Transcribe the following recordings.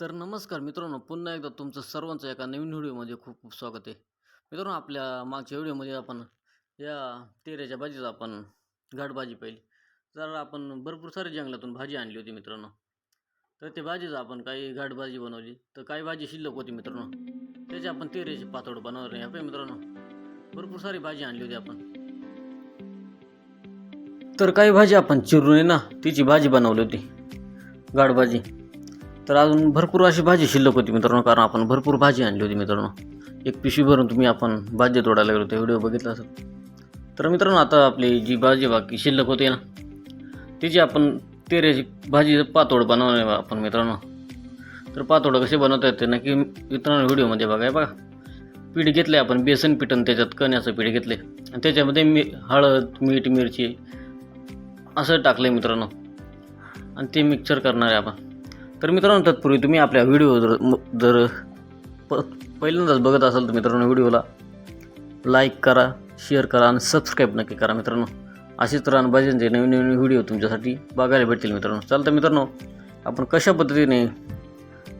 तर नमस्कार मित्रांनो पुन्हा एकदा तुमचं सर्वांचं एका नवीन व्हिडिओमध्ये खूप खूप स्वागत आहे. मित्रांनो आपल्या मागच्या व्हिडिओमध्ये आपण या तेऱ्याच्या भाजीचा आपण घाटभाजी पाहिली. तर आपण भरपूर सारी जंगलातून भाजी आणली होती मित्रांनो. तर ते भाजीचं आपण काही घाटभाजी बनवली. तर काही भाजी शिल्लक होती मित्रांनो. त्याचे आपण तेऱ्याचे पातोड बनवले. आहे पण मित्रांनो भरपूर सारी भाजी आणली होती आपण. तर काही भाजी आपण चिरून आहे ना तिची भाजी बनवली होती. गाडभाजी तर अजून भरपूर अशी भाजी शिल्लक होती मित्रांनो कारण आपण भरपूर भाजी आणली होती मित्रांनो. एक पिशवी भरून तुम्ही आपण भाजी तोडायला गेलो होतो व्हिडिओ बघितला असेल. तर मित्रांनो आता आपली जी भाजी बाकी शिल्लक होती ना तिची आपण तेऱ्याची भाजी पातोड बनवणार आहे आपण मित्रांनो. तर पातोड कसे बनवता येते नक्की मित्रांनो व्हिडिओमध्ये बघा बघा. पीठ घेतले आपण बेसन पीठ आणि त्याच्यात कण्याचं पीठ घेतले. आणि त्याच्यामध्ये मी हळद मीठ मिरची असं टाकलं आहे मित्रांनो. आणि ते मिक्सर करणार आहे आपण. तर मित्रांनो तत्पूर्वी तुम्ही आपल्या व्हिडिओ जर जर प पहिल्यांदाच बघत असाल तर मित्रांनो व्हिडिओला लाईक करा शेअर करा आणि सबस्क्राईब नक्की करा मित्रांनो. अशीच रानभाज्यांचे नवीन नवीन व्हिडिओ तुमच्यासाठी बघायला भेटतील मित्रांनो. चालतं मित्रांनो आपण कशा पद्धतीने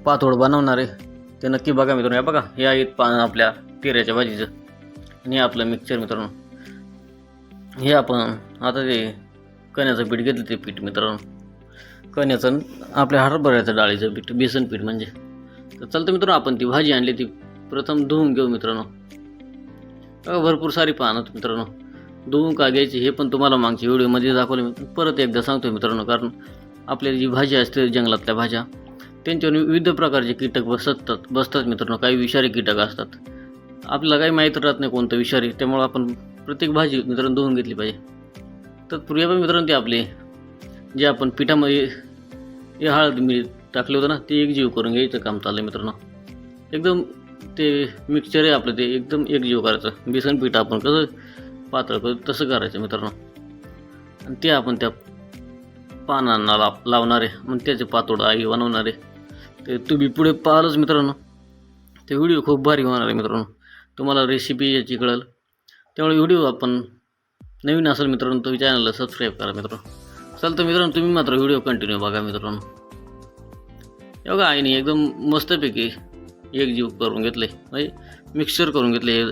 पातोड बनवणार आहे ते नक्की बघा मित्रांनो. या बघा हे आहेत पान आपल्या तेऱ्याच्या भाजीचं आणि हे आपलं मिक्सर मित्रांनो. हे आपण आता ते कण्याचं पीठ घेतलं ते पीठ मित्रांनो. कण्याचं आपल्या हरभऱ्याचं डाळीचं पीठ बेसन पीठ म्हणजे. तर चालतं मित्रांनो आपण ती भाजी आणली ती प्रथम धुवून घेऊ मित्रांनो. भरपूर सारी पाहणार मित्रांनो. धुवून का घ्यायची हे पण तुम्हाला मागच्या व्हिडिओमध्ये दाखवले मी. परत एकदा सांगतो मित्रांनो कारण आपल्या जी भाजी असते जंगलातल्या भाज्या त्यांच्यावर विविध प्रकारचे कीटक बसतात बसतात मित्रांनो. काही विषारी कीटक असतात. आपल्याला काही माहीत राहत नाही कोणतं विषारी त्यामुळं आपण प्रत्येक भाजी मित्रांनो धुवून घेतली पाहिजे. तर पूर्वी पण मित्रांनो ते आपले जे आपण पिठामध्ये हे हळद मी टाकलं होतं ना ते एक जीव करून घ्यायचं काम चाललं मित्रांनो. एकदम ते मिक्सचर आहे आपलं ते एकदम एक जीव करायचं. बेसन पीठ आपण कसं पातळ करू तसं करायचं मित्रांनो. आणि ते आपण त्या पानांना लाव लावणारे मग त्याचे पातोड आई बनवणारे ते तुम्ही पुढे पाहालच मित्रांनो. ते व्हिडिओ खूप भारी होणार आहे मित्रांनो. तुम्हाला रेसिपी याची कळेल. त्यामुळे व्हिडिओ आपण नवीन असेल मित्रांनो तुम्ही चॅनलला सबस्क्राईब करा मित्रांनो. चालतं मित्रांनो तुम्ही मात्र व्हिडिओ कंटिन्यू बघा मित्रांनो. हे बघा आईने एकदम मस्तपैकी एक जीव करून घेतले. म्हणजे मिक्सर करून घेतले हे.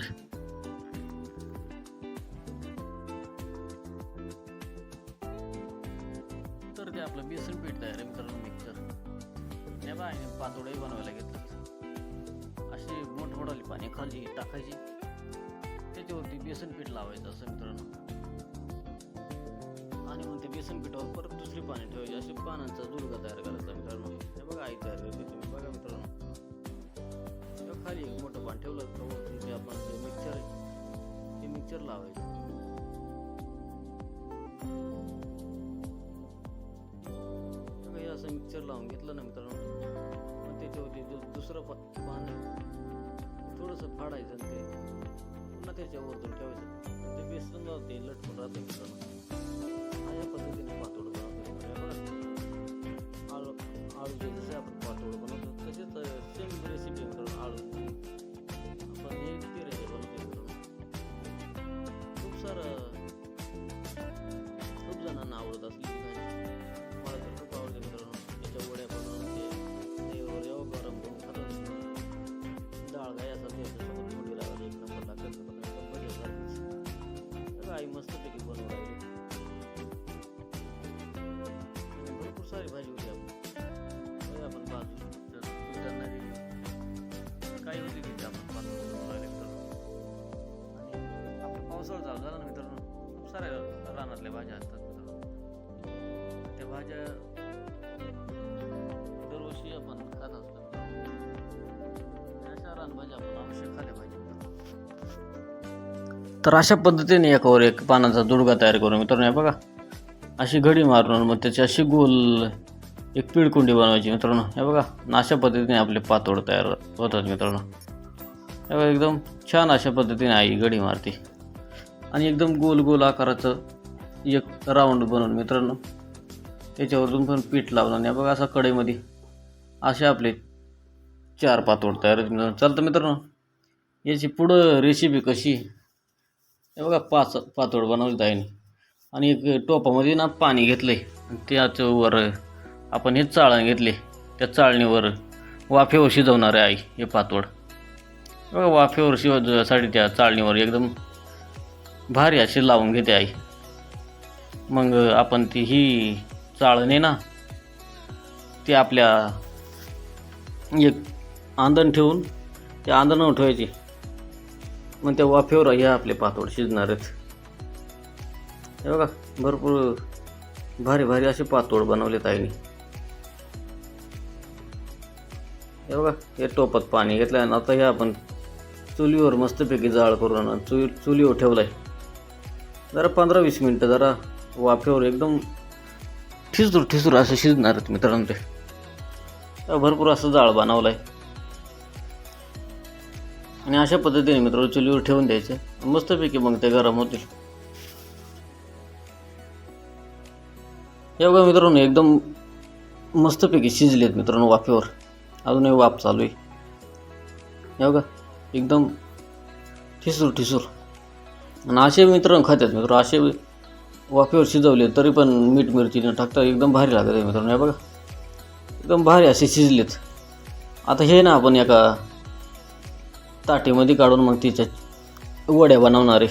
तर ते आपलं बेसन पीठ तयार आहे मित्रांनो मिक्सर हे बघा आईने पातोडही बनवायला घेतलं. अशी मोठमोठाली पाणी खाली टाकायची. त्याच्यावरती बेसन पीठ लावायचं असं मित्रांनो. बेसन पिठावर परत दुसरी पाने ठेवायची. अशी पानांचा दुर्गा तयार करायचा मित्रांनो. हे बघा आई तयार करते तुम्ही. बघा मित्रांनो. खाली एक मोठं पान ठेवलं तर तुमचे ते आपण जे मिक्सर आहे ते मिक्सर लावायचं. असं मिक्सर लावून घेतलं ना मित्रांनो. मग त्याच्यावरती जो दुसरं पान थोडंसं फाडायचं ते पुन्हा त्याच्यावरतून ठेवायचं. खूप जणांना आवडत असली मित्रांनो दरवर्षी आपण खात असतो. अशा रानभाज्या आपण अवश्य खाल्या पाहिजे. तर अशा पद्धतीने एकावर एक पानाचा दुडगा तयार करून मित्रांनो हे बघा. अशी घडी मारून मग त्याची अशी गोल एक पिळकुंडी बनवायची मित्रांनो. हे बघा अशा पद्धतीने आपले पातोड तयार होतात मित्रांनो. हे बघा एकदम छान अशा पद्धतीने आई घडी मारते. आणि एकदम गोल गोल आकाराचं एक राऊंड बनवून मित्रांनो त्याच्यावरून पण पीठ लावलं आणि बघा असा कढईमध्ये असे आपले चार पातोड तयार होते चालतं मित्रांनो याची पुढं रेसिपी कशी हे बघा पाच पातोड बनवली आईने. आणि एक टोपामध्ये ना पाणी घेतलं आहे त्याच्यावर आपण हे चाळण घेतले. त्या चाळणीवर वाफेवर शिजवणार आहे आई हे पातोड बघा वाफेवर शिवासाठी त्या चाळणीवर एकदम भारी अशी लावून घेते आई. मग आपण ती ही चाळण आहे ना. ते आपल्या एक आंदण ठेवून ते आंदण ठेवायची. मग त्या वाफेवर ह्या आपले पातोड शिजणार आहेत हे बघा भरपूर भारी भारी असे पातोड बनवलेत आईने. हे बघा हे टोपात पाणी घेतलं आणि आता हे आपण चुलीवर मस्तपैकी जाळ करून चुली चुलीवर ठेवलं आहे जरा पंधरा वीस मिनटं जरा वाफेवर एकदम ठिसूर ठिसूर असं शिजणार आहेत मित्रांनो ते. भरपूर असं जाळ बनवलं आहे आणि अशा पद्धतीने मित्र चुलीवर ठेवून द्यायचे. मस्तपैकी मग ते गरम होतील. या बघा मित्रांनो एकदम मस्तपैकी शिजलेत मित्रांनो वाफेवर. अजूनही वाफ चालू आहे. या बघा एकदम ठिसूर ठिसूर. आणि असे मित्रांनो खात्यात मित्र असे वाफेवर शिजवले तरी पण मीठ मिरची न टाकता एकदम भारी लागत आहे मित्रांनो. हे बघा. एकदम भारी असे शिजलेत. आता हे ना आपण एका ताटीमध्ये काढून मग तिच्या वड्या बनवणार आहे.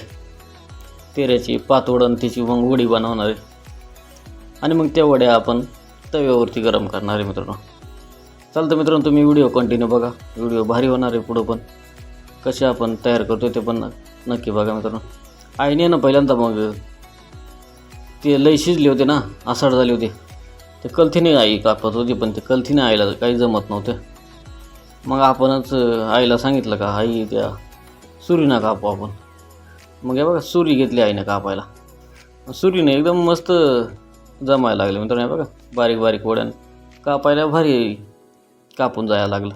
तेऱ्याची पातोड तिची मग वडी बनवणार आहे. आणि मग त्या वड्या आपण तव्यावरती गरम करणार आहे मित्रांनो. चालतं मित्रांनो तुम्ही व्हिडिओ कंटिन्यू बघा. व्हिडिओ भारी होणार आहे पुढं पण. कसे आपण तयार करतो ते पण नक्की बघा मित्रांनो. आईने ना पहिल्यांदा मग ते लई शिजले होते ना आसाड झाले होते. ते कलथीने आई कापत होती पण ते कलथीने आईला काही जमत नव्हते. मग आपणच आईला सांगितलं का आई त्या सुरीनं कापू आपण. मग हे बघा सुरी घेतली आईनं कापायला. सुरीने एकदम मस्त जमायला लागले मित्रांनो हे बघा बारीक बारीक वड्यानं. कापायला भारी कापून जायला लागलं.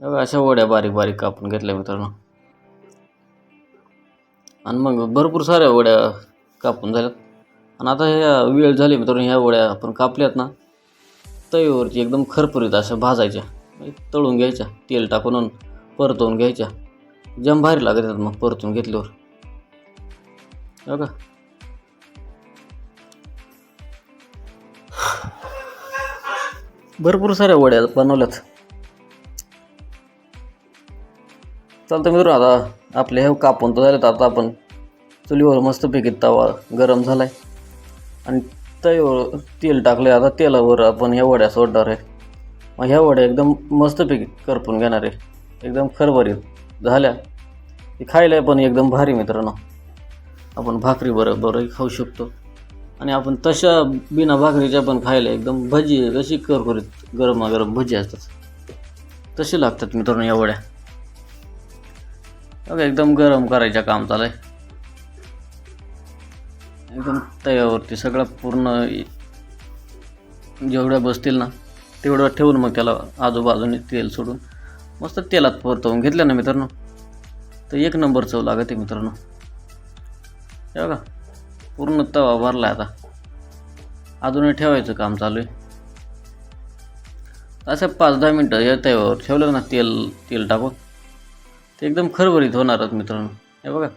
बघा अशा वड्या बारीक बारीक कापून घेतल्या मित्रांनो. आणि मग भरपूर साऱ्या वड्या कापून झाल्यात. आणि आता ह्या वेळ झाली मित्रांनो ह्या वड्या आपण कापल्यात ना तळीवरती एकदम खरपुरीत अशा भाजायच्या. तळून घ्यायच्या तेल टाकून आणि परतवून घ्यायच्या. जम भारी लागत आहेत मग परतून घेतल्यावर. हो का? भरपूर साऱ्या वड्या बनवल्यात. चालतं मित्र आता आपले हे कापून तर झालेत आता आपण चुलीवर मस्तपैकी तवा गरम झाला आहे आणि तवीवर तेल टाकलं आहे आता तेलावर आपण ह्या वड्या सोडणार आहे. मग ह्या वड्या एकदम मस्तपैकी करपून घेणार आहे. एकदम खरभरीत झाल्या. ते खायला पण एकदम भारी मित्रांनो. आपण भाकरी बरोबरही खाऊ शकतो. आणि आपण तशा बिना भाकरीच्या पण खायला एकदम भजी कशी करकुरीत गरमागरम भजी असतात. तसे लागतात मित्रांनो या वड्या. एकदम गरम करायचं काम चालू आहे. एकदम तव्यावरती सगळं पूर्ण जेवढ्या बसतील ना तेवढं ठेवून मग त्याला आजूबाजूने तेल सोडून मस्त तेलात परतवून घेतलं ना मित्रांनो. तर एक नंबर चव लागते मित्रांनो. हे बघा पूर्ण तवा भरला आता. अजूनही ठेवायचं काम चालू आहे. असं पाच दहा मिनटं या तव्यावर ठेवलं ना तेल तेल टाकून ते एकदम खरभरीत होणारच मित्रांनो. हे बघा.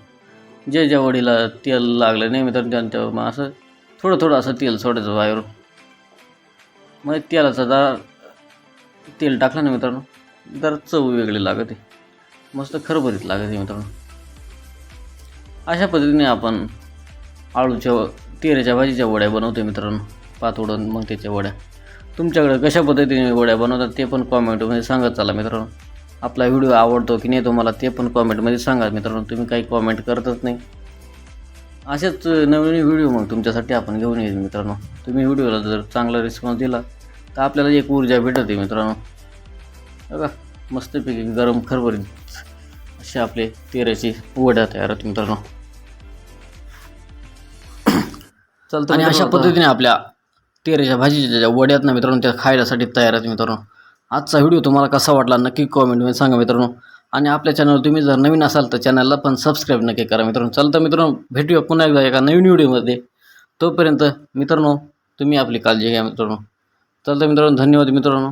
जे ज्या वडीला तेल लागलं नाही तर त्यांच्या मग असं थोडं थोडं असं तेल सोडायचं बाहेरून. मग तेलाचा जरा तेल टाकलं ना मित्रांनो जरा चव वेगळी लागते. मस्त खरभरीत लागते मित्रांनो. अशा पद्धतीने आपण आळूच्या तेऱ्याच्या भाजीच्या वड्या बनवतो मित्रांनो पातोडून मग त्याच्या वड्या. तुमच्याकडे कशा पद्धतीने वड्या बनवतात ते पण कॉमेंटमध्ये सांगत चला मित्रांनो. आपला व्हिडिओ आवडतो की नाही तुम्हाला ते पण कॉमेंटमध्ये सांगा. मित्रांनो तुम्ही काही कॉमेंट करतच नाही. असेच नवीन व्हिडिओ मग तुमच्यासाठी आपण घेऊन येईल मित्रांनो. तुम्ही व्हिडिओला जर चांगला रिस्पॉन्स दिला तर आपल्याला एक ऊर्जा भेटते मित्रांनो. बघा मस्तपैकी गरम खरभरीत असे आपले तेऱ्याची वड्या तयार आहेत मित्रांनो. चालतं आणि अशा पद्धतीने आपल्या तेऱ्याच्या भाजीच्या ज्या वड्यात ना मित्रांनो त्या खायसाठी तयार आहेत मित्रांनो. आजचा व्हिडिओ तुम्हाला कसा वाटला नक्की कॉमेंटमध्ये सांगा मित्रांनो. आणि आपल्या चॅनल तुम्ही जर नवीन असाल तर चॅनलला पण सबस्क्राईब नक्की करा मित्रांनो. चालतं मित्रांनो भेटूया पुन्हा एकदा एका नवीन व्हिडिओमध्ये तोपर्यंत मित्रांनो तुम्ही आपली काळजी घ्या मित्रांनो. चालतं मित्रांनो धन्यवाद मित्रांनो.